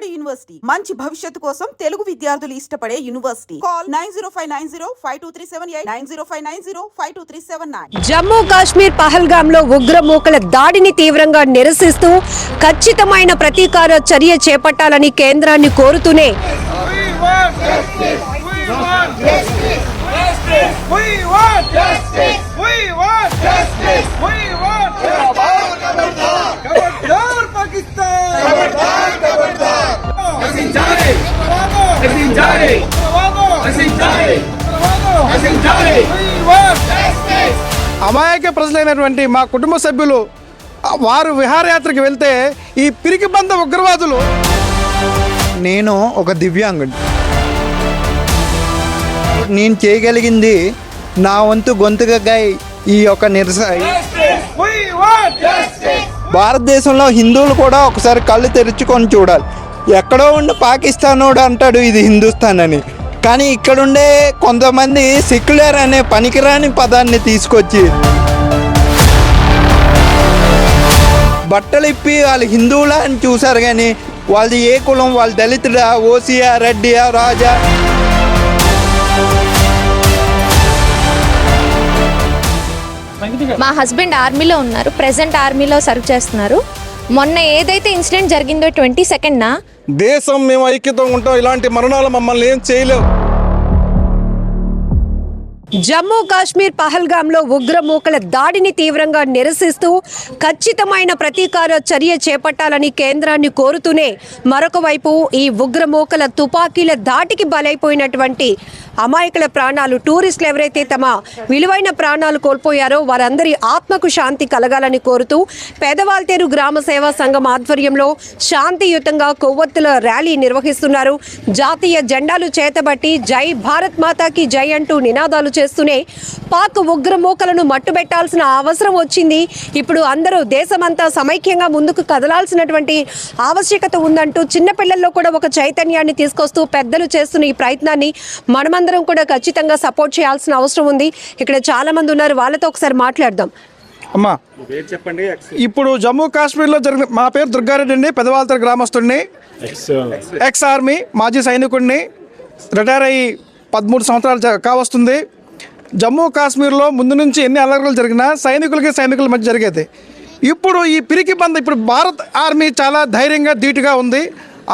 Vijayawada university. మంచి భవిష్యత్తు కోసం తెలుగు విద్యార్థులు ఇష్టపడే university. Call nine zero five nine zero five two three seven eight nine zero five nine zero five two three seven nine. Jammu Kashmir పహల్గాంలో ఉగ్రమూకల దాడిని తీవ్రంగా నిరసిస్తూ ఖచ్చితమైన ప్రతీకార చర్య చేపట్టాలని కేంద్రాన్ని కోరుతూనే We want justice. We want justice. We want అమాయక ప్రజలైనటువంటి మా కుటుంబ సభ్యులు వారు విహారయాత్రకు వెళ్తే ఈ పిరికి బంద ఉగ్రవాదులు. నేను ఒక దివ్యాంగుడు నేను చేయగలిగింది నా వంతు గొంతుగా ఈ యొక్క నిరస భారతదేశంలో హిందువులు కూడా ఒకసారి కళ్ళు తెరుచుకొని చూడాలి. ఎక్కడో ఉండి పాకిస్తానోడు అంటాడు ఇది హిందుస్థాన్ అని కానీ ఇక్కడుండే కొంతమంది సెక్యులర్ అనే పనికిరాని పదాన్ని తీసుకొచ్చి బట్టలు ఇప్పి వాళ్ళు హిందువులా అని చూశారు కానీ వాళ్ళది ఏ కులం? వాళ్ళ దళితుడా? ఓసియా? రెడ్డియా? రాజా? మా హస్బెండ్ ఆర్మీలో ఉన్నారు. ప్రెసెంట్ ఆర్మీలో సర్వ్ చేస్తున్నారు. మొన్న ఏదైతే ఇన్సిడెంట్ జరిగిందో ట్వంటీ సెకండ్నా? దేశం మేము ఐక్యత ఉంటాం. ఇలాంటి మరణాలు మమ్మల్ని ఏం చేయలేవు. జమ్మూ కాశ్మీర్ పహల్గాంలో ఉగ్రమూకల దాడిని తీవ్రంగా నిరసిస్తూ ఖచ్చితమైన ప్రతీకార చర్య చేపట్టాలని కేంద్రాన్ని కోరుతూనే మరొక వైపు ఈ ఉగ్రమూకల తుపాకీల దాటికి బలైపోయినటువంటి అమాయకుల ప్రాణాలు టూరిస్టులు ఎవరైతే తమ విలువైన ప్రాణాలు కోల్పోయారో వారందరి ఆత్మకు శాంతి కలగాలని కోరుతూ పేదవాల్తేరు గ్రామ సేవా సంఘం ఆధ్వర్యంలో శాంతియుతంగా కొవ్వొత్తుల ర్యాలీ నిర్వహిస్తున్నారు. జాతీయ జెండాలు చేతబట్టి జై భారత్ మాతాకి జై అంటూ నినాదాలు చేస్తూనే పాక్ ఉగ్రమూకలను మట్టుబెట్టాల్సిన అవసరం వచ్చింది. ఇప్పుడు అందరూ దేశమంతా సమైక్యంగా ముందుకు కదలాల్సినటువంటి ఆవశ్యకత ఉందంటూ చిన్నపిల్లల్లో కూడా ఒక చైతన్యాన్ని తీసుకొస్తూ పెద్దలు చేస్తున్న ఈ ప్రయత్నాన్ని మనమందరం కూడా ఖచ్చితంగా సపోర్ట్ చేయాల్సిన అవసరం ఉంది. ఇక్కడ చాలా మంది ఉన్నారు. వాళ్ళతో ఒకసారి మాట్లాడదాం. అమ్మా ఇప్పుడు జమ్మూ కాశ్మీర్లో జరిగిన మా పేరు దుర్గారెడ్డి అండి పెదవాల్తర గ్రామస్తుడిని ఎక్స్ ఆర్మీ మాజీ సైనికుడిని రిటైర్ అయ్యి పదమూడు సంవత్సరాలు కావస్తుంది. జమ్మూ కాశ్మీర్లో ముందు నుంచి ఎన్ని అలర్లు జరిగినా సైనికులకి సైనికుల మధ్య జరిగేది. ఇప్పుడు ఈ పిరికి బంద ఇప్పుడు భారత్ ఆర్మీ చాలా ధైర్యంగా ధీటుగా ఉంది.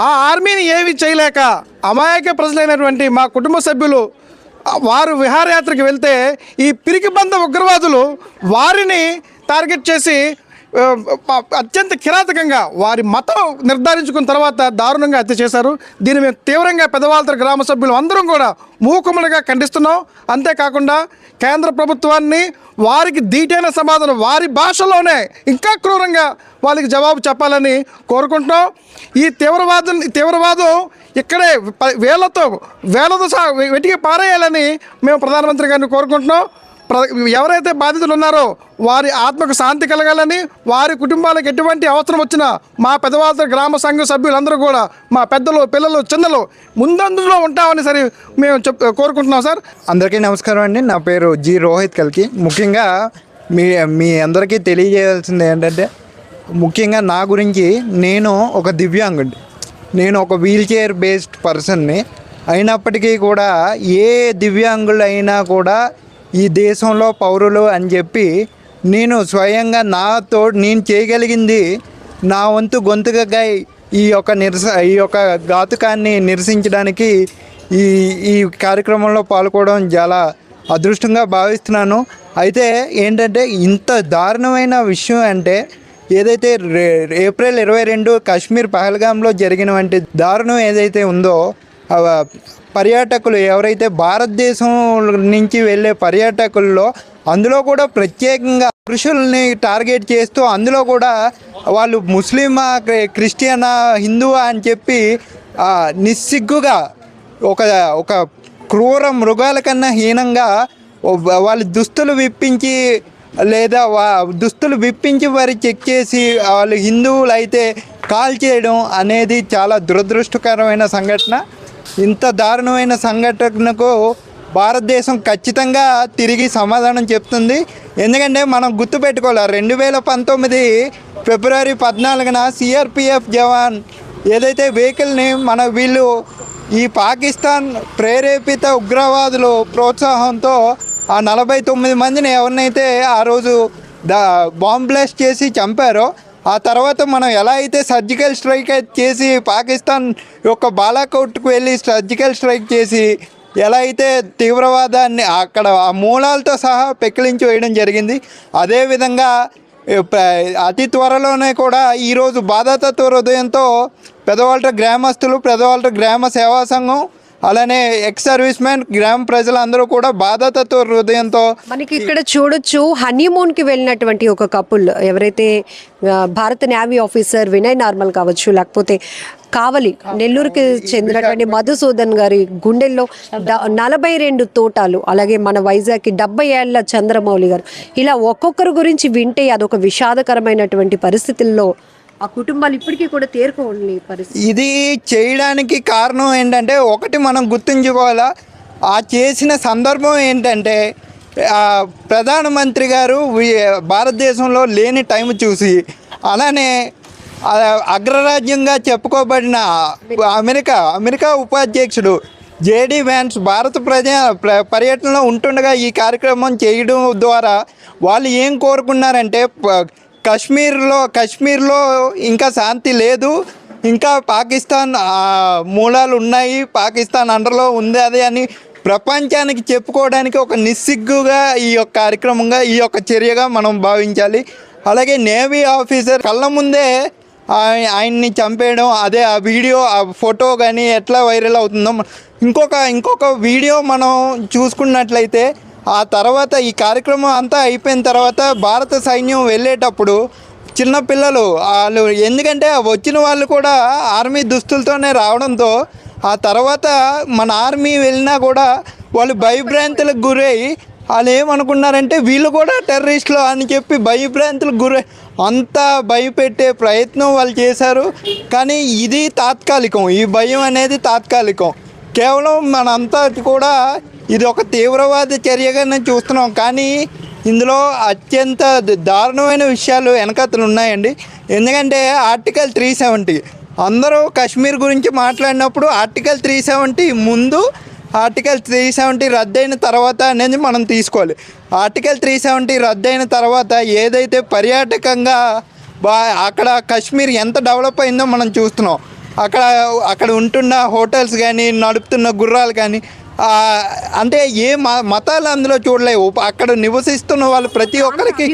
ఆ ఆర్మీని ఏమీ చేయలేక అమాయక ప్రజలైనటువంటి మా కుటుంబ సభ్యులు వారు విహారయాత్రకు వెళ్తే ఈ పిరికి బంద ఉగ్రవాదులు వారిని టార్గెట్ చేసి అత్యంత కిరాతకంగా వారి మతం నిర్ధారించుకున్న తర్వాత దారుణంగా హత్య చేశారు. దీన్ని మేము తీవ్రంగా పెదవాల్తర గ్రామ సభ్యులు అందరం కూడా మూకుమ్మడిగా ఖండిస్తున్నాం. అంతేకాకుండా కేంద్ర ప్రభుత్వాన్ని వారికి దీటైన సమాధానం వారి భాషలోనే ఇంకా క్రూరంగా వాళ్ళకి జవాబు చెప్పాలని కోరుకుంటున్నాం. ఈ తీవ్రవాదం తీవ్రవాదం ఇక్కడే ప- వేలతో వేలతో సహా వెటికి పారేయాలని మేము ప్రధానమంత్రి గారిని కోరుకుంటున్నాం. ఎవరైతే బాధితులు ఉన్నారో వారి ఆత్మకు శాంతి కలగాలని వారి కుటుంబాలకు ఎటువంటి అవసరం వచ్చినా మా పెదవాళ్ళ గ్రామ సంఘ సభ్యులందరూ కూడా మా పెద్దలు పిల్లలు చిన్నలు ముందందులో ఉంటామని సరే మేము చెప్ కోరుకుంటున్నాం సార్. అందరికీ నమస్కారం అండి. నా పేరు జి రోహిత్ కల్కి. ముఖ్యంగా మీ మీ అందరికీ తెలియజేయాల్సింది ఏంటంటే ముఖ్యంగా నా గురించి నేను ఒక దివ్యాంగుడి. నేను ఒక వీల్ చైర్ బేస్డ్ పర్సన్ని. అయినప్పటికీ కూడా ఏ దివ్యాంగులు అయినా కూడా ఈ దేశంలో పౌరులు అని చెప్పి నేను స్వయంగా నాతో నేను చేయగలిగింది నా వంతు గొంతుగా ఈ యొక్క నిరస ఈ యొక్క ఘాతుకాన్ని నిరసించడానికి ఈ ఈ కార్యక్రమంలో పాల్గొనడం చాలా అదృష్టంగా భావిస్తున్నాను. అయితే ఏంటంటే ఇంత దారుణమైన విషయం అంటే ఏదైతే రే ఏప్రిల్ ఇరవై రెండు కాశ్మీర్ పహల్గాంలో జరిగినటువంటి దారుణం ఏదైతే ఉందో పర్యాటకులు ఎవరైతే భారతదేశం నుంచి వెళ్ళే పర్యాటకుల్లో అందులో కూడా ప్రత్యేకంగా పురుషుల్ని టార్గెట్ చేస్తూ అందులో కూడా వాళ్ళు ముస్లిమా క్రిస్టియన్ క్రిస్టియనా హిందువా అని చెప్పి నిస్సిగ్గుగా ఒక ఒక క్రూర మృగాల కన్నా హీనంగా వాళ్ళు దుస్తులు విప్పించి లేదా వా దుస్తులు విప్పించి వారి చెక్ చేసి వాళ్ళు హిందువులు అయితే కాల్ చేయడం అనేది చాలా దురదృష్టకరమైన సంఘటన. ఇంత దారుణమైన సంఘటనకు భారతదేశం ఖచ్చితంగా తిరిగి సమాధానం చెప్తుంది. ఎందుకంటే మనం గుర్తుపెట్టుకోవాలి రెండు వేల పంతొమ్మిది ఫిబ్రవరి పద్నాలుగున సిఆర్పిఎఫ్ జవాన్ ఏదైతే వెహికల్ని మన వీళ్ళు ఈ పాకిస్తాన్ ప్రేరేపిత ఉగ్రవాదులు ప్రోత్సాహంతో ఆ నలభై తొమ్మిది మందిని ఎవరినైతే ఆ రోజు దా బాంబ్ బ్లాస్ట్ చేసి చంపారో ఆ తర్వాత మనం ఎలా అయితే సర్జికల్ స్ట్రైక్ చేసి పాకిస్తాన్ యొక్క బాలాకోట్కు వెళ్ళి సర్జికల్ స్ట్రైక్ చేసి ఎలా అయితే తీవ్రవాదాన్ని అక్కడ ఆ మూలాలతో సహా పెకిలించి వేయడం జరిగింది. అదేవిధంగా ప్ర- అతి త్వరలోనే కూడా ఈరోజు బాధాతత్వ హృదయంతో పెదవాళ్ళ గ్రామస్తులు పెదవాళ్ళ గ్రామ సేవా సంఘం అలానే ఎక్స్ సర్వీస్ మ్యాన్ గ్రామ ప్రజలందరూ కూడా బాధాతత్వ హృదయంతో మనకి ఇక్కడ చూడొచ్చు హనీమూన్కి వెళ్ళినటువంటి ఒక కపుల్ ఎవరైతే భారత నేవీ ఆఫీసర్ వినయ్ నార్మల్ కావచ్చు లేకపోతే కావలి నెల్లూరుకి చెందినటువంటి మధుసూదన్ గారి గుండెల్లో నలభై రెండు తోటాలు అలాగే మన వైజాగ్కి డెబ్బై ఏళ్ళ చంద్రమౌళి గారు. ఇలా ఒక్కొక్కరి గురించి వింటే అదొక విషాదకరమైనటువంటి పరిస్థితుల్లో ఆ కుటుంబాలు ఇప్పటికీ కూడా తేరుకోండి పరిస్థితి. ఇది చేయడానికి కారణం ఏంటంటే ఒకటి మనం గుర్తుంచుకోవాలా ఆ చేసిన సందర్భం ఏంటంటే ప్రధానమంత్రి గారు భారతదేశంలో లేని టైం చూసి అలానే అగ్రరాజ్యంగా చెప్పుకోబడిన అమెరికా అమెరికా ఉపాధ్యక్షుడు జేడీ వ్యాన్స్ భారత ప్రజ పర్యటనలో ఉంటుండగా ఈ కార్యక్రమం చేయడం ద్వారా వాళ్ళు ఏం కోరుకున్నారంటే ప- కశ్మీర్లో కశ్మీర్లో ఇంకా శాంతి లేదు. ఇంకా పాకిస్తాన్ మూలాలు ఉన్నాయి. పాకిస్తాన్ అండర్లో ఉంది అది అని ప్రపంచానికి చెప్పుకోవడానికి ఒక నిస్సిగ్గుగా ఈ యొక్క కార్యక్రమంగా ఈ యొక్క చర్యగా మనం భావించాలి. అలాగే నేవీ ఆఫీసర్ కళ్ళ ముందే ఆయన్ని చంపేయడం అదే ఆ వీడియో ఆ ఫోటో కానీ ఎట్లా వైరల్ అవుతుందో ఇంకొక ఇంకొక వీడియో మనం చూసుకున్నట్లయితే ఆ తర్వాత ఈ కార్యక్రమం అంతా అయిపోయిన తర్వాత భారత సైన్యం వెళ్ళేటప్పుడు చిన్నపిల్లలు వాళ్ళు ఎందుకంటే వచ్చిన వాళ్ళు కూడా ఆర్మీ దుస్తులతోనే రావడంతో ఆ తర్వాత మన ఆర్మీ వెళ్ళినా కూడా వాళ్ళు భయభ్రాంతులకు గురై వాళ్ళు ఏమనుకున్నారంటే వీళ్ళు కూడా టెర్రరిస్టులు అని చెప్పి భయభ్రాంతులకు గురై అంతా భయపెట్టే ప్రయత్నం వాళ్ళు చేశారు. కానీ ఇది తాత్కాలికం. ఈ భయం అనేది తాత్కాలికం. కేవలం మనంతా కూడా ఇది ఒక తీవ్రవాద చర్యగా నేను చూస్తున్నాం. కానీ ఇందులో అత్యంత దారుణమైన విషయాలు వెనకతలు ఉన్నాయండి. ఎందుకంటే ఆర్టికల్ త్రీ సెవెంటీ. అందరూ కాశ్మీర్ గురించి మాట్లాడినప్పుడు ఆర్టికల్ త్రీ సెవెంటీ ముందు ఆర్టికల్ త్రీ సెవెంటీ రద్దయిన తర్వాత అనేది మనం తీసుకోవాలి. ఆర్టికల్ త్రీ సెవెంటీ రద్దయిన తర్వాత ఏదైతే పర్యాటకంగా బా అక్కడ కాశ్మీర్ ఎంత డెవలప్ అయిందో మనం చూస్తున్నాం. అక్కడ అక్కడ ఉంటున్న హోటల్స్ కానీ నడుపుతున్న గుర్రాలు కానీ అంటే ఏ మతాలు అందులో చూడలేవు. అక్కడ నివసిస్తున్న వాళ్ళు ప్రతి ఒక్కరికి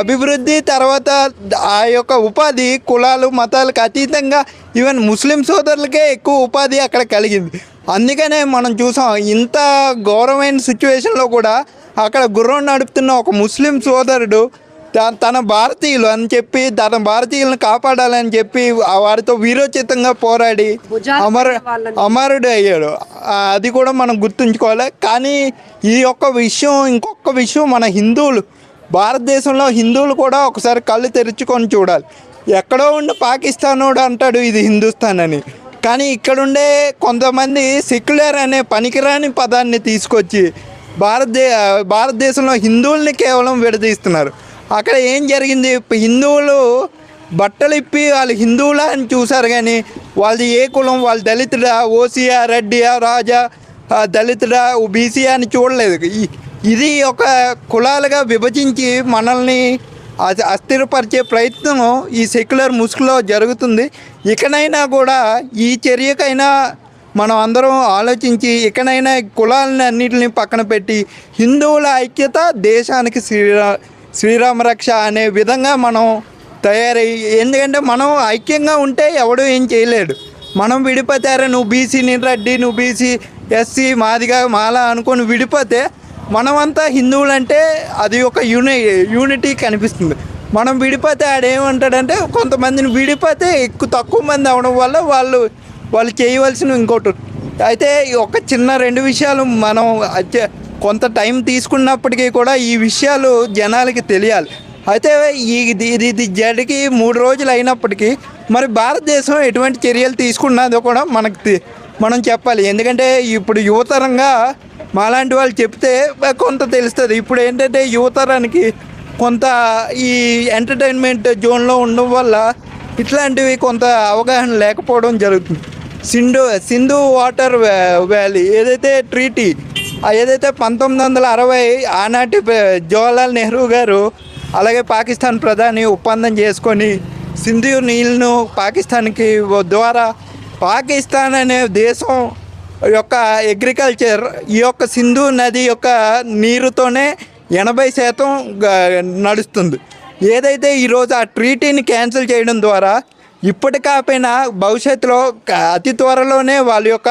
అభివృద్ధి తర్వాత ఆ యొక్క ఉపాధి కులాలు మతాలకు అతీతంగా ఈవెన్ ముస్లిం సోదరులకే ఎక్కువ ఉపాధి అక్కడ కలిగింది. అందుకనే మనం చూసాం ఇంత ఘోరమైన సిచ్యువేషన్లో కూడా అక్కడ గుర్రం నడుపుతున్న ఒక ముస్లిం సోదరుడు తన భారతీయులు అని చెప్పి తన భారతీయులను కాపాడాలని చెప్పి వారితో వీరోచితంగా పోరాడి అమర అమరుడు అయ్యాడు. అది కూడా మనం గుర్తుంచుకోవాలి. కానీ ఈ యొక్క విషయం ఇంకొక విషయం మన హిందువులు భారతదేశంలో హిందువులు కూడా ఒకసారి కళ్ళు తెరుచుకొని చూడాలి. ఎక్కడో ఉండి పాకిస్తానోడు అంటాడు ఇది హిందుస్థాన్ అని. కానీ ఇక్కడుండే కొంతమంది సెక్యులర్ అనే పనికిరాని పదాన్ని తీసుకొచ్చి భారతదే భారతదేశంలో హిందువుల్ని కేవలం విడదీస్తున్నారు. అక్కడ ఏం జరిగింది? హిందువులు బట్టలు ఇప్పి వాళ్ళు హిందువులా అని చూశారు కానీ వాళ్ళది ఏ కులం? వాళ్ళు దళితుడా? ఓసియా? రెడ్డియా? రాజా? దళితుడా? బీసీయా అని చూడలేదు. ఇది ఒక కులాలుగా విభజించి మనల్ని అస్థిరపరిచే ప్రయత్నం ఈ సెక్యులర్ ముసుగులో జరుగుతుంది. ఇకనైనా కూడా ఈ చర్యకైనా మనం అందరం ఆలోచించి ఇకనైనా కులాలని అన్నిటిని పక్కన పెట్టి హిందువుల ఐక్యత దేశానికి శ్రీరా శ్రీరామ రక్ష అనే విధంగా మనం తయారయ్యి ఎందుకంటే మనం ఐక్యంగా ఉంటే ఎవడు ఏం చేయలేడు. మనం విడిపోతారా? నువ్వు బీసీ నేను రెడ్డి నువ్వు బీసీ ఎస్సీ మాదిగా మాలా అనుకొని విడిపోతే మనమంతా హిందువులు అంటే అది ఒక యూని యూనిటీ కనిపిస్తుంది. మనం విడిపోతే ఆడేమంటాడంటే కొంతమందిని విడిపోతే ఎక్కువ తక్కువ మంది అవడం వల్ల వాళ్ళు వాళ్ళు చేయవలసిన ఇంకోటి. అయితే ఒక చిన్న రెండు విషయాలు మనం కొంత టైం తీసుకున్నప్పటికీ కూడా ఈ విషయాలు జనాలకి తెలియాలి. అయితే ఇది ఇది జడికి మూడు రోజులు అయినప్పటికీ మరి భారతదేశం ఎటువంటి చర్యలు తీసుకున్నదో కూడా మనకు మనం చెప్పాలి. ఎందుకంటే ఇప్పుడు యువతరంగా మాలాంటి వాళ్ళు చెప్తే కొంత తెలుస్తుంది. ఇప్పుడు ఏంటంటే యువతరానికి కొంత ఈ ఎంటర్టైన్మెంట్ జోన్లో ఉండడం వల్ల ఇట్లాంటివి కొంత అవగాహన లేకపోవడం జరుగుతుంది. సింధు సింధు వాటర్ వ్యాలీ ఏదైతే ట్రీటీ ఏదైతే పంతొమ్మిది వందల అరవై ఆనాటి జవహర్లాల్ నెహ్రూ గారు అలాగే పాకిస్తాన్ ప్రధాని ఒప్పందం చేసుకొని సింధు నీళ్ళను పాకిస్తాన్కి ద్వారా పాకిస్తాన్ అనే దేశం యొక్క అగ్రికల్చర్ ఈ యొక్క సింధు నది యొక్క నీరుతోనే ఎనభై శాతం నడుస్తుంది. ఏదైతే ఈరోజు ఆ ట్రీటీని క్యాన్సిల్ చేయడం ద్వారా ఇప్పటికాపోయినా భవిష్యత్తులో అతి త్వరలోనే వాళ్ళ యొక్క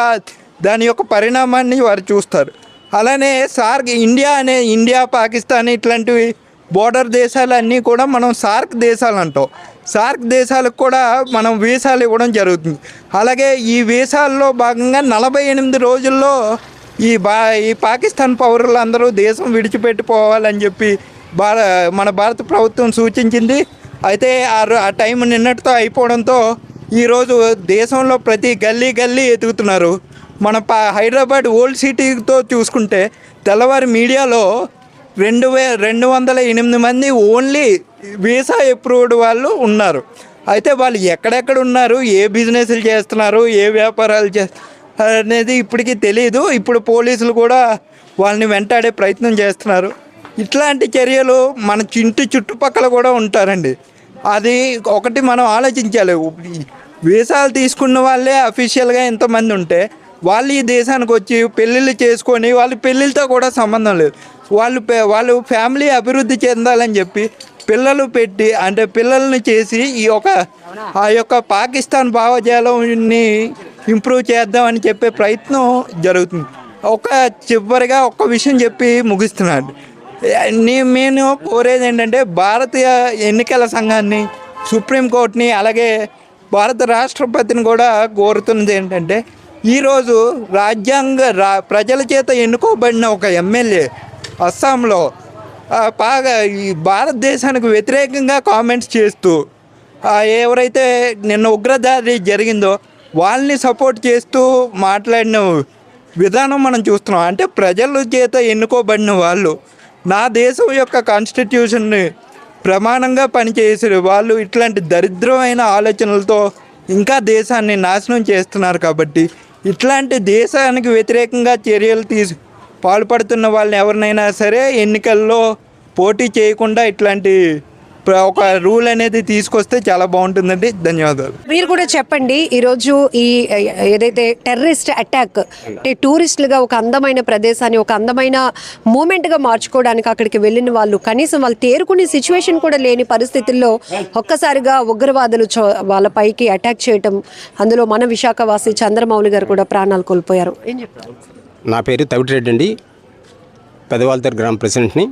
దాని యొక్క పరిణామాన్ని వారు చూస్తారు. అలానే సార్క్ ఇండియా అనే ఇండియా పాకిస్తాన్ ఇట్లాంటివి బోర్డర్ దేశాలన్నీ కూడా మనం సార్క్ దేశాలు అంటాం. సార్క్ దేశాలకు కూడా మనం వీసాలు ఇవ్వడం జరుగుతుంది. అలాగే ఈ వీసాల్లో భాగంగా నలభై ఎనిమిది రోజుల్లో ఈ బా ఈ పాకిస్తాన్ పౌరులందరూ దేశం విడిచిపెట్టిపోవాలని చెప్పి భార మన భారత ప్రభుత్వం సూచించింది. అయితే ఆ ఆ టైం నిన్నటితో అయిపోవడంతో ఈరోజు దేశంలో ప్రతి గల్లీ గల్లీ ఎతుకుతున్నారు మన పా హైదరాబాద్ ఓల్డ్ సిటీతో చూసుకుంటే తెల్లవారి మీడియాలో రెండు వే రెండు వందల ఎనిమిది మంది ఓన్లీ వీసా అప్రూవ్డ్ వాళ్ళు ఉన్నారు. అయితే వాళ్ళు ఎక్కడెక్కడ ఉన్నారు ఏ బిజినెస్లు చేస్తున్నారు ఏ వ్యాపారాలు చే అనేది ఇప్పటికీ తెలియదు ఇప్పుడు పోలీసులు కూడా వాళ్ళని వెంటాడే ప్రయత్నం చేస్తున్నారు. ఇట్లాంటి చర్యలు మన ఇంటి చుట్టుపక్కల కూడా ఉంటారండి. అది ఒకటి మనం ఆలోచించాలి. వీసాలు తీసుకున్న వాళ్ళే అఫీషియల్గా ఎంతమంది ఉంటే వాళ్ళు ఈ దేశానికి వచ్చి పెళ్ళిళ్ళు చేసుకొని వాళ్ళ పెళ్ళిళ్ళతో కూడా సంబంధం లేదు. వాళ్ళు వాళ్ళు ఫ్యామిలీ అభివృద్ధి చెందాలని చెప్పి పిల్లలు పెట్టి అంటే పిల్లల్ని చేసి ఈ యొక్క ఆ యొక్క పాకిస్తాన్ భావజాలంని ఇంప్రూవ్ చేద్దామని చెప్పే ప్రయత్నం జరుగుతుంది. ఒక చివరిగా ఒక్క విషయం చెప్పి ముగిస్తున్నాను. నీ నేను కోరేది ఏంటంటే భారతీయ ఎన్నికల సంఘాన్ని సుప్రీంకోర్టుని అలాగే భారత రాష్ట్రపతిని కూడా కోరుతున్నది ఏంటంటే ఈరోజు రాజ్యాంగ రా ప్రజల చేత ఎన్నుకోబడిన ఒక ఎమ్మెల్యే అస్సాంలో బాగా ఈ భారతదేశానికి వ్యతిరేకంగా కామెంట్స్ చేస్తూ ఎవరైతే నిన్న ఉగ్రదారి జరిగిందో వాళ్ళని సపోర్ట్ చేస్తూ మాట్లాడిన విధానం మనం చూస్తున్నాం. అంటే ప్రజల చేత ఎన్నుకోబడిన వాళ్ళు నా దేశం యొక్క కాన్స్టిట్యూషన్ని ప్రమాణంగా పనిచేసే వాళ్ళు ఇట్లాంటి దరిద్రమైన ఆలోచనలతో ఇంకా దేశాన్ని నాశనం చేస్తున్నారు కాబట్టి ఇట్లాంటి దేశానికి వ్యతిరేకంగా చర్యలు తీసు పాల్పడుతున్న వాళ్ళని ఎవరినైనా సరే ఎన్నికల్లో పోటీ చేయకుండా ఇట్లాంటి ఒక రూల్ అనేది తీసుకొస్తే చాలా బాగుంటుందండి. ధన్యవాదాలు. మీరు కూడా చెప్పండి ఈరోజు ఈ ఏదైతే టెర్రరిస్ట్ అటాక్ అంటే టూరిస్టులుగా ఒక అందమైన ప్రదేశాన్ని ఒక అందమైన మూమెంట్గా మార్చుకోవడానికి అక్కడికి వెళ్ళిన వాళ్ళు కనీసం వాళ్ళు తేరుకునే సిచ్యువేషన్ కూడా లేని పరిస్థితుల్లో ఒక్కసారిగా ఉగ్రవాదులు చో- వాళ్ళ పైకి అటాక్ చేయటం అందులో మన విశాఖవాసి చంద్రమౌళి గారు కూడా ప్రాణాలు కోల్పోయారు. ఏం చెప్తారు నా పేరు తవిటిరెడ్డి అండి. పెదవాల్తర్ గ్రామ ప్రెసిడెంట్ని.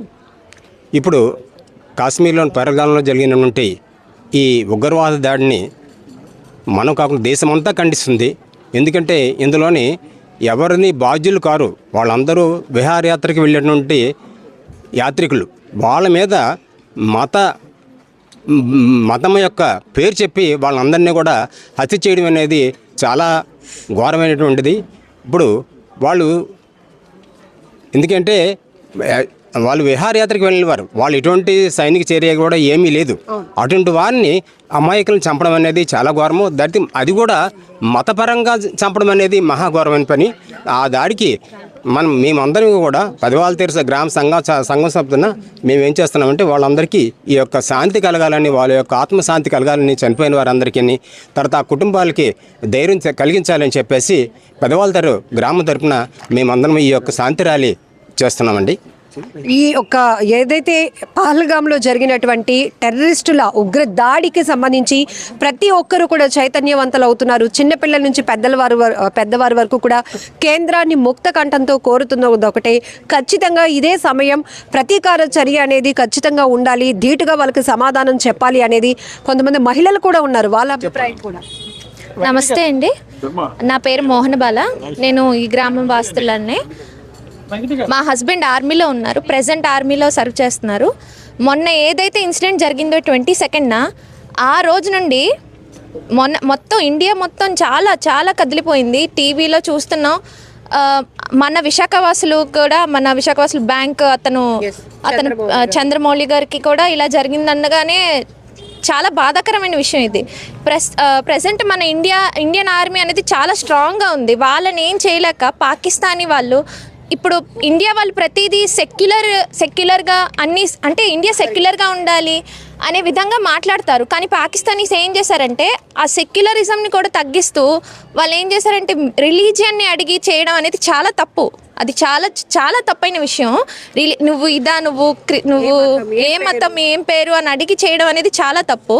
ఇప్పుడు కాశ్మీర్లోని పరగాలంలో జరిగినటువంటి ఈ ఉగ్రవాద దాడిని మనం కాకుండా దేశమంతా ఖండిస్తుంది. ఎందుకంటే ఇందులోని ఎవరిని బాధ్యులు కారు వాళ్ళందరూ విహారయాత్రకి వెళ్ళినటువంటి యాత్రికులు. వాళ్ళ మీద మత మతం యొక్క పేరు చెప్పి వాళ్ళందరినీ కూడా హత్య చేయడం అనేది చాలా ఘోరమైనటువంటిది. ఇప్పుడు వాళ్ళు ఎందుకంటే వాళ్ళు విహారయాత్రకు వెళ్ళిన వారు వాళ్ళు ఎటువంటి సైనిక చర్య కూడా ఏమీ లేదు. అటువంటి వారిని అమాయకులను చంపడం అనేది చాలా ఘోరము. దట్టి అది కూడా మతపరంగా చంపడం అనేది మహాఘోరమైన పని. ఆ దాడికి మనం మేమందరం కూడా పదివాళ్ళ తెరస గ్రామ సంఘం సంఘం సభ్యున మేము ఏం చేస్తున్నామంటే వాళ్ళందరికీ ఈ యొక్క శాంతి కలగాలని వాళ్ళ యొక్క ఆత్మశాంతి కలగాలని చనిపోయిన వారందరికీ తర్వాత ఆ కుటుంబాలకి ధైర్యం కలిగించాలని చెప్పేసి పెదవాళ్ళ గ్రామం తరపున మేమందరం ఈ యొక్క శాంతి ర్యాలీ చేస్తున్నామండి. ఈ యొక్క ఏదైతే పహల్గాంలో జరిగినటువంటి టెర్రరిస్టుల ఉగ్ర దాడికి సంబంధించి ప్రతి ఒక్కరూ కూడా చైతన్యవంతులు అవుతున్నారు చిన్నపిల్లల నుంచి పెద్దల వారు వర- పెద్దవారి వరకు కూడా కేంద్రాన్ని ముక్త కంఠంతో కోరుతున్నది ఒకటే. ఖచ్చితంగా ఇదే సమయం ప్రతీకార చర్య అనేది ఖచ్చితంగా ఉండాలి. ధీటుగా వాళ్ళకి సమాధానం చెప్పాలి అనేది కొంతమంది మహిళలు కూడా ఉన్నారు. వాళ్ళ అభిప్రాయం కూడా. నమస్తే అండి. నా పేరు మోహన్ బాల. నేను ఈ గ్రామం వాస్తులనే మా హస్బెండ్ ఆర్మీలో ఉన్నారు ప్రజెంట్ ఆర్మీలో సర్వ్ చేస్తున్నారు. మొన్న ఏదైతే ఇన్సిడెంట్ జరిగిందో ట్వంటీ సెకండ్న ఆ రోజు నుండి మొన్న మొత్తం ఇండియా మొత్తం చాలా చాలా కదిలిపోయింది. టీవీలో చూస్తున్నాం. మన విశాఖవాసులు కూడా మన విశాఖవాసులు బ్యాంక్ అతను అతను చంద్రమౌళి గారికి కూడా ఇలా జరిగిందనగానే చాలా బాధాకరమైన విషయం ఇది. ప్రస్ ప్రజెంట్ మన ఇండియా ఇండియన్ ఆర్మీ అనేది చాలా స్ట్రాంగ్గా ఉంది. వాళ్ళని ఏం చేయలేక పాకిస్తానీ వాళ్ళు ఇప్పుడు ఇండియా వాళ్ళు ప్రతిదీ సెక్యులర్ సెక్యులర్గా అన్ని అంటే ఇండియా సెక్యులర్గా ఉండాలి అనే విధంగా మాట్లాడతారు. కానీ పాకిస్తానీస్ ఏం చేశారంటే ఆ సెక్యులరిజంని కూడా తగ్గిస్తూ వాళ్ళు ఏం చేశారంటే రిలీజియన్ని అడిగి చేయడం అనేది చాలా తప్పు. అది చాలా చాలా తప్పైన విషయం. రిలి నువ్వు ఇదా నువ్వు నువ్వు ఏ మతం ఏం పేరు అని అడిగి చేయడం అనేది చాలా తప్పు.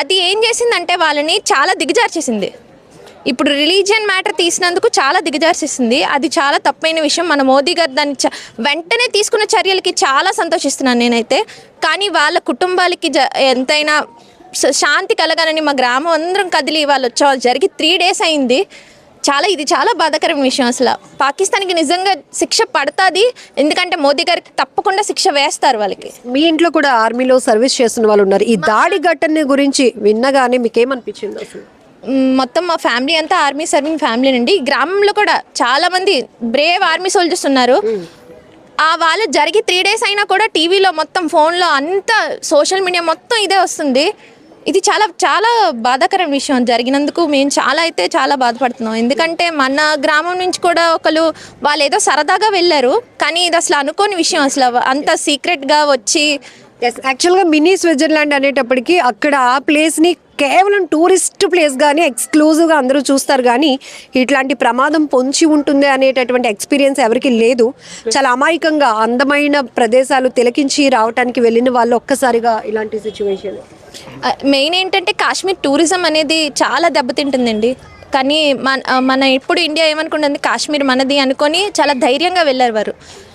అది ఏం చేసిందంటే వాళ్ళని చాలా దిగజార్చేసింది. ఇప్పుడు రిలీజియన్ మ్యాటర్ తీసినందుకు చాలా దిగజార్చేసింది. అది చాలా తప్పైన విషయం. మన మోదీ గారు దాన్ని వెంటనే తీసుకున్న చర్యలకి చాలా సంతోషిస్తున్నాను నేనైతే. కానీ వాళ్ళ కుటుంబాలకి జ ఎంతైనా శాంతి కలగాలని మా గ్రామం అందరం కదిలి వాళ్ళు వచ్చా జరిగి త్రీ డేస్ అయింది. చాలా ఇది చాలా బాధాకరమైన విషయం అసలు. పాకిస్తాన్కి నిజంగా శిక్ష పడుతుంది. ఎందుకంటే మోదీ గారికి తప్పకుండా శిక్ష వేస్తారు వాళ్ళకి. మీ ఇంట్లో కూడా ఆర్మీలో సర్వీస్ చేస్తున్న వాళ్ళు ఉన్నారు. ఈ దాడి ఘటన గురించి విన్నగానే మీకు ఏమనిపించింది అసలు? మొత్తం మా ఫ్యామిలీ అంతా ఆర్మీ సర్వింగ్ ఫ్యామిలీ నుండి గ్రామంలో కూడా చాలా మంది బ్రేవ్ ఆర్మీ సోల్జర్స్ ఉన్నారు. ఆ వాళ్ళు జరిగి త్రీ డేస్ అయినా కూడా టీవీలో మొత్తం ఫోన్లో అంతా సోషల్ మీడియా మొత్తం ఇదే వస్తుంది. ఇది చాలా చాలా బాధాకరం విషయం జరిగినందుకు మేము చాలా అయితే చాలా బాధపడుతున్నాం. ఎందుకంటే మన గ్రామం నుంచి కూడా ఒకరు వాళ్ళు ఏదో సరదాగా వెళ్ళారు. కానీ ఇది అసలు అనుకోని విషయం అసలు. అంత సీక్రెట్గా వచ్చి ఎస్ యాక్చువల్గా మినీ స్విట్జర్లాండ్ అనేటప్పటికి అక్కడ ఆ ప్లేస్ని కేవలం టూరిస్ట్ ప్లేస్ కానీ ఎక్స్క్లూజివ్గా అందరూ చూస్తారు కానీ ఇట్లాంటి ప్రమాదం పొంచి ఉంటుంది అనేటటువంటి ఎక్స్పీరియన్స్ ఎవరికి లేదు. చాలా అమాయకంగా అందమైన ప్రదేశాలు తిలకించి రావడానికి వెళ్ళిన వాళ్ళు ఒక్కసారిగా ఇలాంటి సిచ్యువేషన్ మెయిన్ ఏంటంటే కాశ్మీర్ టూరిజం అనేది చాలా దెబ్బతింటుందండి. కానీ మన మన ఇప్పుడు ఇండియా ఏమనుకుంటుంది? కాశ్మీర్ మనది అనుకొని చాలా ధైర్యంగా వెళ్ళారు వారు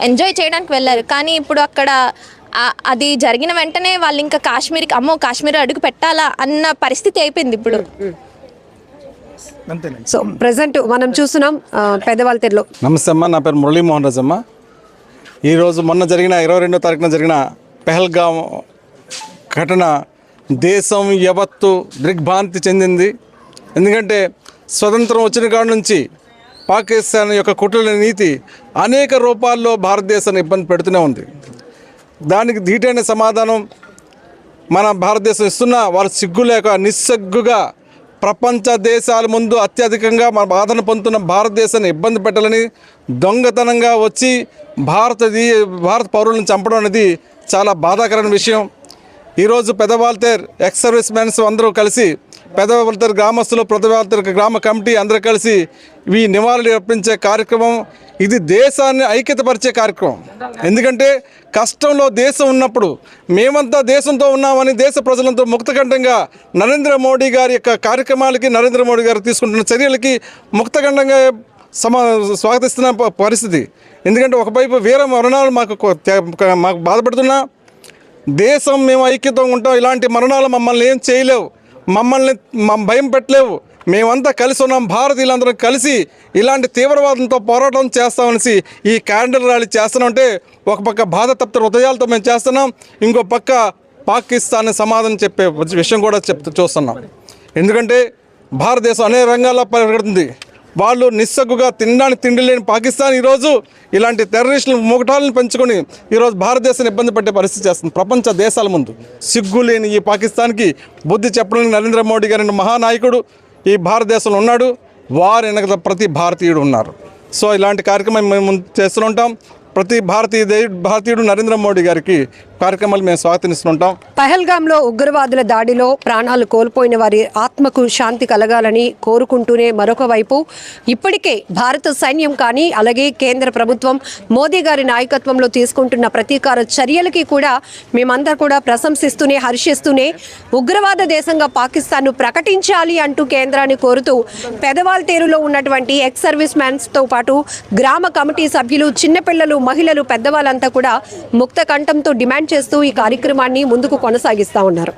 ఎంజాయ్ చేయడానికి వెళ్ళారు. కానీ ఇప్పుడు అక్కడ అది జరిగిన వెంటనే వాళ్ళు ఇంకా కాశ్మీర్కి అమ్మో కాశ్మీర్ అడుగు పెట్టాలా అన్న పరిస్థితి అయిపోయింది ఇప్పుడు. సో ప్రజెంట్ మనం చూస్తున్నాం పెద్దవాళ్ళ తెరలో. నమస్తే అమ్మ నా పేరు మురళీమోహన్ రాజ్ అమ్మ. ఈరోజు మొన్న జరిగిన ఇరవై రెండో తారీఖున జరిగిన పెహల్గాం ఘటన దేశం యావత్తు దిగ్భ్రాంతి చెందింది. ఎందుకంటే స్వతంత్రం వచ్చిన కాడ నుంచి పాకిస్తాన్ యొక్క కుట్రల నీతి అనేక రూపాల్లో భారతదేశాన్ని ఇబ్బంది పెడుతూనే ఉంది. దానికి ధీటైన సమాధానం మన భారతదేశం ఇస్తున్న వారు సిగ్గు లేక నిస్సగ్గుగా ప్రపంచ దేశాల ముందు అత్యధికంగా మన బాధను పొందుతున్న భారతదేశాన్ని ఇబ్బంది పెట్టాలని దొంగతనంగా వచ్చి భారత భారత పౌరులను చంపడం అనేది చాలా బాధాకరమైన విషయం. ఈరోజు పెదవాల్తేర్ ఎక్స్ సర్వీస్ మ్యాన్స్ అందరూ కలిసి పెదవాల్తేర్ గ్రామస్తులు పెదవాల్తేర్ గ్రామ కమిటీ అందరూ కలిసి ఈ నివాళులు అర్పించే కార్యక్రమం. ఇది దేశాన్ని ఐక్యతపరిచే కార్యక్రమం. ఎందుకంటే కష్టంలో దేశం ఉన్నప్పుడు మేమంతా దేశంతో ఉన్నామని దేశ ప్రజలంతో ముక్తఖండంగా నరేంద్ర మోడీ గారి యొక్క కార్యక్రమాలకి నరేంద్ర మోడీ గారు తీసుకుంటున్న చర్యలకి ముక్తఖండంగా సమా స్వాగతిస్తున్న పరిస్థితి. ఎందుకంటే ఒకవైపు వీర మరణాలు మాకు మాకు బాధపడుతున్నా. దేశం మేము ఐక్యతో ఉంటాం. ఇలాంటి మరణాలు మమ్మల్ని ఏం చేయలేవు. మమ్మల్ని భయం పెట్టలేవు. మేమంతా కలిసి ఉన్నాం. భారతీయులందరం కలిసి ఇలాంటి తీవ్రవాదంతో పోరాటం చేస్తామనేసి ఈ క్యాండిల్ ర్యాలీ చేస్తున్నామంటే ఒక పక్క బాధ తప్త హృదయాలతో మేము చేస్తున్నాం. ఇంకో పక్క పాకిస్తాన్ సమాధానం చెప్పే విషయం కూడా చెప్తూ చూస్తున్నాం. ఎందుకంటే భారతదేశం అనేక రంగాల్లో పరిగెడుతుంది. వాళ్ళు నిస్సగ్గుగా తినడానికి తిండి లేని పాకిస్తాన్ ఈరోజు ఇలాంటి టెర్రరిస్టులు ముగటాలను పెంచుకొని ఈరోజు భారతదేశాన్ని ఇబ్బంది పెట్టే పరిస్థితి చేస్తుంది. ప్రపంచ దేశాల ముందు సిగ్గు లేని ఈ పాకిస్తాన్కి బుద్ధి చెప్పడానికి నరేంద్ర మోడీ గారి మహానాయకుడు ఈ భారతదేశంలో ఉన్నాడు. వారు వెనక ప్రతి భారతీయుడు ఉన్నారు. సో ఇలాంటి కార్యక్రమం మేము ముందు చేస్తుంటాం ప్రతి భారతీయ భారతీయుడు నరేంద్ర మోడీ గారికి కార్యక్రమాలు మేము స్వాగతిస్తుంటాం పహల్గామ్లో ఉగ్రవాదుల దాడిలో ప్రాణాలు కోల్పోయిన వారి ఆత్మకు శాంతి కలగాలని కోరుకుంటూనే మరొక వైపు ఇప్పటికే భారత సైన్యం కానీ అలాగే కేంద్ర ప్రభుత్వం మోదీ గారి నాయకత్వంలో తీసుకుంటున్న ప్రతీకార చర్యలకి కూడా మేమంతా కూడా ప్రశంసిస్తూనే హర్షిస్తూనే ఉగ్రవాద దేశంగా పాకిస్తాన్ను ప్రకటించాలి అంటూ కేంద్రాన్ని కోరుతూ పెదవాల్తేరులో ఉన్నటువంటి ఎక్స్ సర్వీస్ మ్యాన్స్తో పాటు గ్రామ కమిటీ సభ్యులు చిన్నపిల్లలు మహిళలు పెద్దవాళ్ళంతా కూడా ముక్త కంఠంతో డిమాండ్ చేస్తూ ఈ కార్యక్రమాన్ని ముందుకు కొనసాగిస్తా ఉన్నారు.